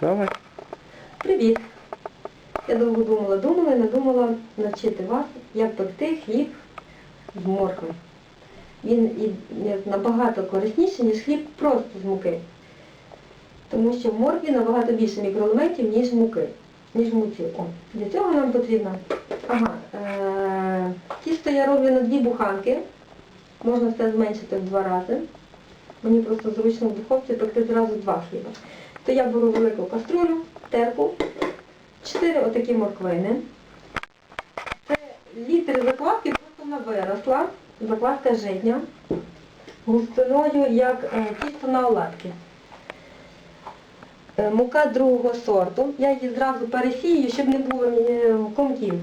Давай. Привіт! Я довго думала, думала і надумала навчити вас, як пекти хліб з моркви. Він і набагато корисніший, ніж хліб просто з муки. Тому що в моркві набагато більше мікроелементів, ніж муки, ніж муці. О, Для цього нам потрібно. Ага, е- тісто я роблю на дві буханки. Можна все зменшити в два рази. Мені просто зручно в духовці пекти зразу два хліба. То я беру велику каструлю, терку, 4 отакі морквини. Це літр закваски просто вона виросла. Закваска житня. Густиною, як е, тісто на оладки. Е, Мука другого сорту. Я її зразу пересію, щоб не було е, комків.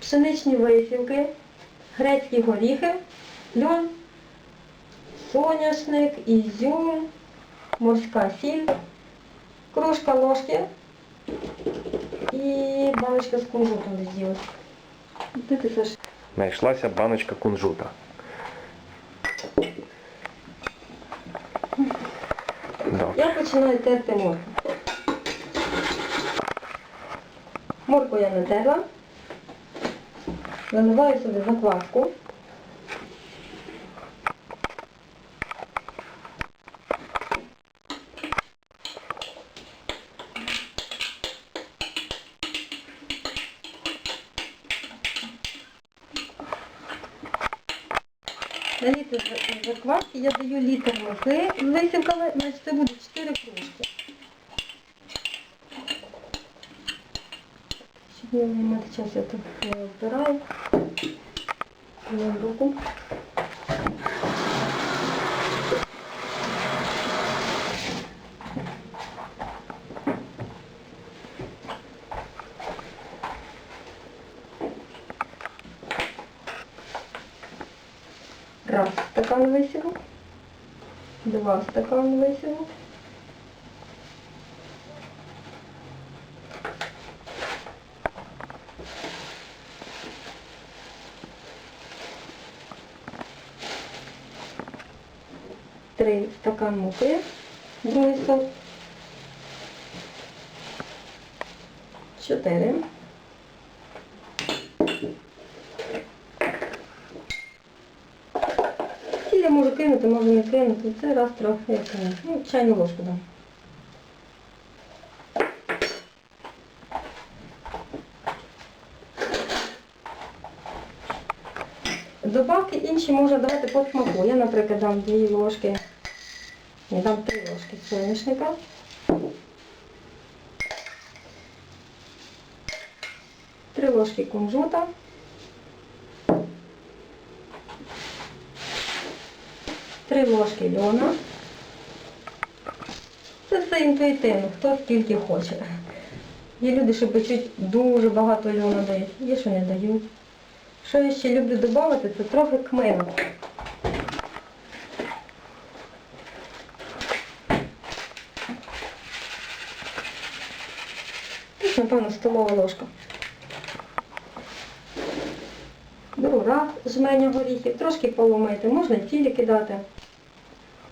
Пшеничні висівки, грецькі горіхи, льон, соняшник, ізюм, морська сіль, кружка ложки і баночка з кунжутом десь ділась. Де ти Саш? Знайшлася баночка кунжута. Я починаю терти моркву. Моркву я натерла. Наливаю собі закваску. На літр за- закваски я даю літр муки з значить це буде 4 кружки. Щоб не мати час, я тут е, вбираю. Руку. Раз стакан висівок. Два стакани висівок. Три стакан муки. Другий. Чотири. Сіль я можу можу. Це раз трохи. Ну, чайну ложку дам. Добавки інші можна давати по смаку. Я, наприклад, дам дві ложки, не дам три ложки соняшника. Три ложки кунжута. Три ложки льона. Це все інтуїтивно, хто скільки хоче. Є люди, що печуть дуже багато льону дають, є, що не дають. Що я ще люблю додати, це трохи кмину. Тут, напевно, столова ложка. Беру раз жменю горіхів, трошки поломити, можна цілі кидати.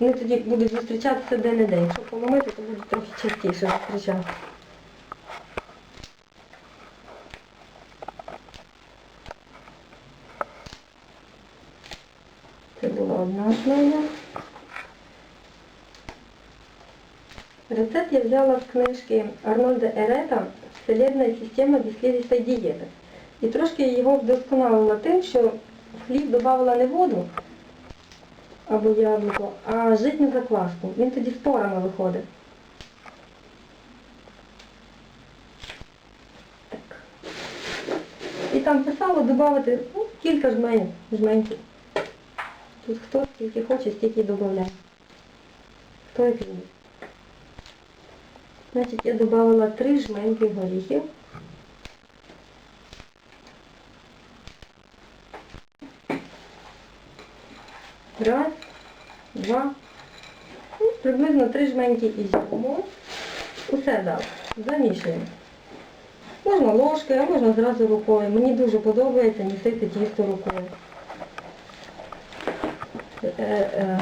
Вони тоді будуть зустрічатися де-не-де. Якщо поломити, то будуть трохи частіше зустрічатися. Це була одна жменя. Рецепт я взяла з книжки Арнольда Ерета «Вселенная система безслівістої дієти». І трошки його вдосконалила тим, що в хліб додавала не воду або яблуко, а житню закваску. Він тоді спорами виходить. Так. І там писало додати ну, кілька жменів, жменьків. Тут хто скільки хоче, стільки додає. Хто як любить. Значить, я додала три жменьки горіхів. Раз, два, ну, приблизно три жменьки ізюму. Усе дав. Замішуємо. Можна ложкою, а можна зразу рукою. Мені дуже подобається місити тісто рукою. Е, е,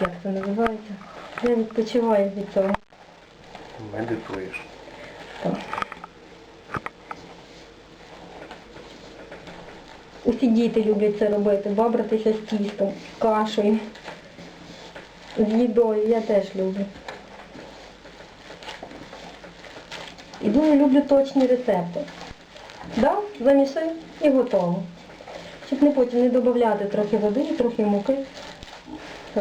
як це називається? Я відпочиваю від цього. Медитуєш. Так. Усі діти люблять це робити, бабратися з тістом, кашею, з їдою. Я теж люблю. І дуже люблю точні рецепти. Дав, замісив і готово. Щоб не потім не додати трохи води, трохи муки.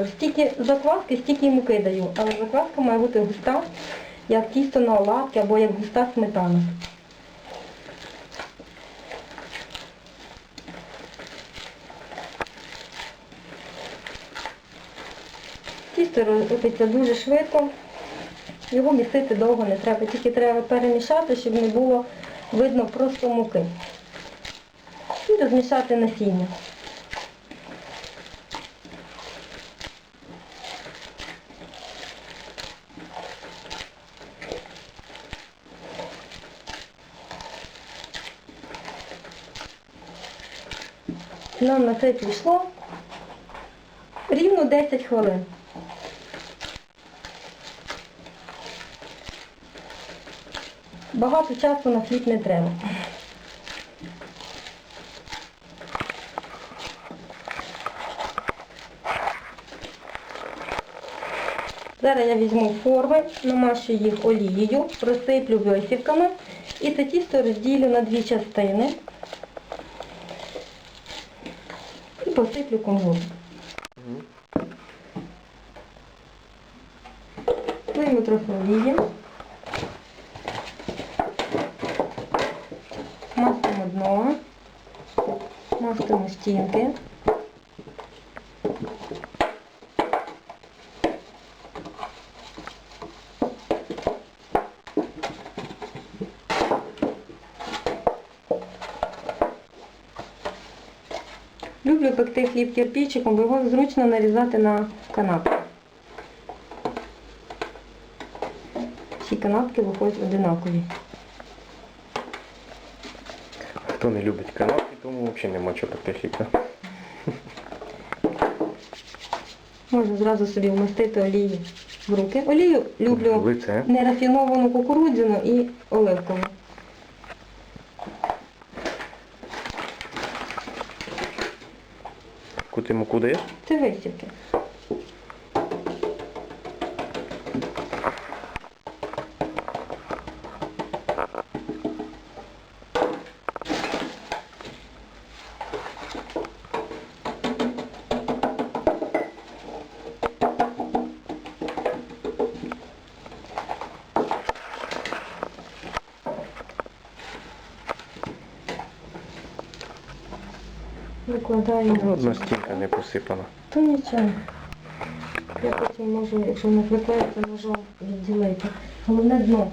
Стільки закваски, стільки й муки даю, але закваска має бути густа, як тісто на оладки або як густа сметана. Тісто робиться дуже швидко, його місити довго не треба, тільки треба перемішати, щоб не було видно просто муки. І розмішати насіння. Нам на це пішло рівно 10 хвилин. Багато часу на хліб не треба. Зараз я візьму форми, намащу їх олією, розсиплю висівками і це тісто розділю на дві частини і посиплю кунжутом. Вийму трохи олії. Мастимо дно, мастимо стінки. Люблю пекти хліб кирпичиком, бо його зручно нарізати на канапки. Всі канапки виходять одинакові. Хто не любить канапки, тому взагалі нема чого хліб. Можна зразу собі вмастити олію в руки. Олію люблю лице. нерафіновану кукурудзяну і оливкову. Куди муку даєш? Це висівки. Викладаємо. Ну, Одна стінка не посипана. То нічого. Я потім можу, якщо не викладається ножом відділити. Головне дно.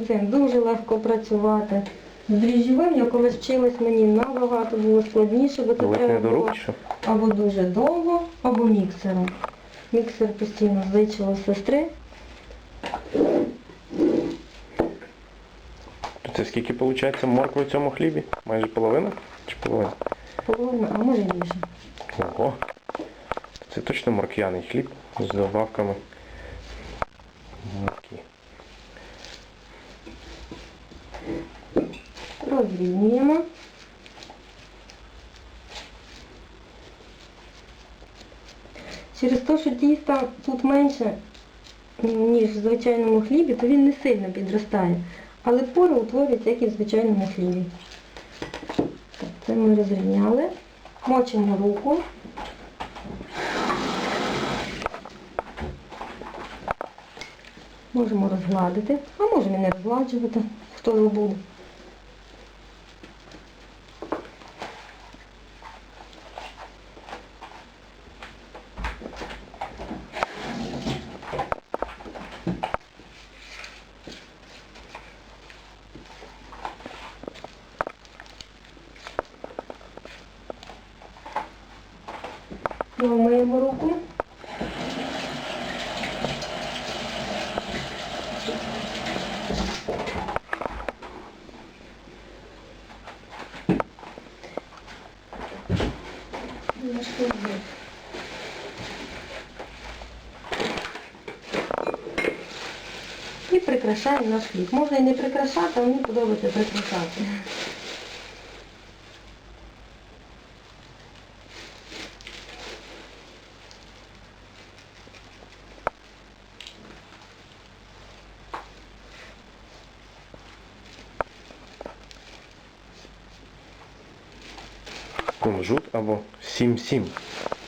Цим дуже легко працювати. З дріжджовим я колись вчилась, мені набагато було складніше, бо це Ледь треба було або дуже довго, або міксером. Міксер постійно зичила сестри. То Це скільки виходить моркви в цьому хлібі? Майже половина? Чи половина? Половина, а може більше. Ого. Це точно морк'яний хліб з добавками муки. Розрівнюємо. Через те, що тіста тут менше, ніж в звичайному хлібі, то він не сильно підростає. Але пори утворюються, як і в звичайному хлібі. Це ми розрівняли. Мочимо руку. Можемо розгладити, а можемо і не розгладжувати, хто його Ломаємо руку. І прикрашаємо наш хліб. Можна і не прикрашати, а мені подобається прикрашати. 7-7.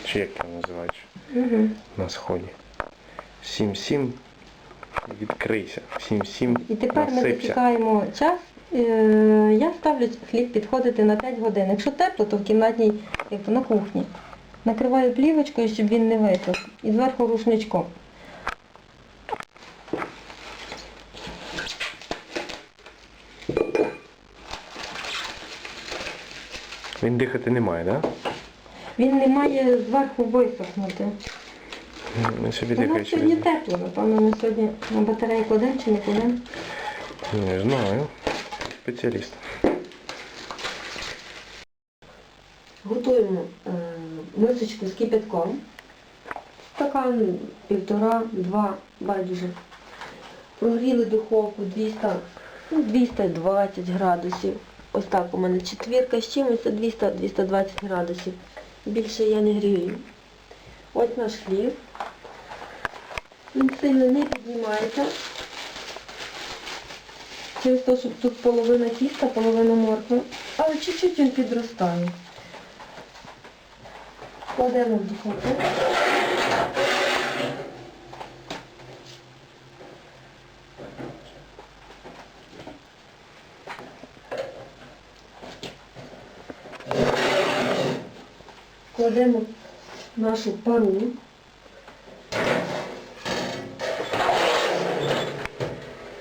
Чи як його називають угу. на сході. 7-7. Відкрийся. 7-7. І тепер насипся. ми витікаємо час. Е, я ставлю хліб підходити на 5 годин. Якщо тепло, то в кімнатній на кухні. Накриваю плівочкою, щоб він не витік. І зверху рушничком. Він дихати не має, так? Да? Він не має зверху висохнути. Він собі нас сьогодні тепло, напевно, ми сьогодні на батареї кладемо чи не кладемо. Не знаю. Спеціаліст. Готуємо е, мисочку з кипятком. Стакан півтора, два, байдуже. Прогріли духовку 200, ну, 220 градусів. Ось так у мене четвірка з чимось, 200-220 градусів. Більше я не грію. Ось наш хліб. Він сильно не піднімається. Через те, що тут половина тіста, половина моркви. Але чуть-чуть він підростає. Кладемо в духовку. Кладемо нашу пару.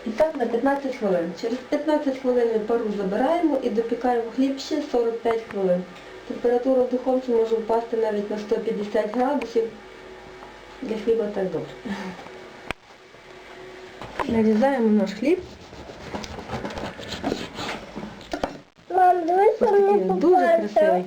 І так на 15 хвилин. Через 15 хвилин ми пару забираємо і допікаємо хліб ще 45 хвилин. Температура в духовці може впасти навіть на 150 градусів. Для хліба так добре. Нарізаємо наш хліб. Мам, дивись, дуже красивий.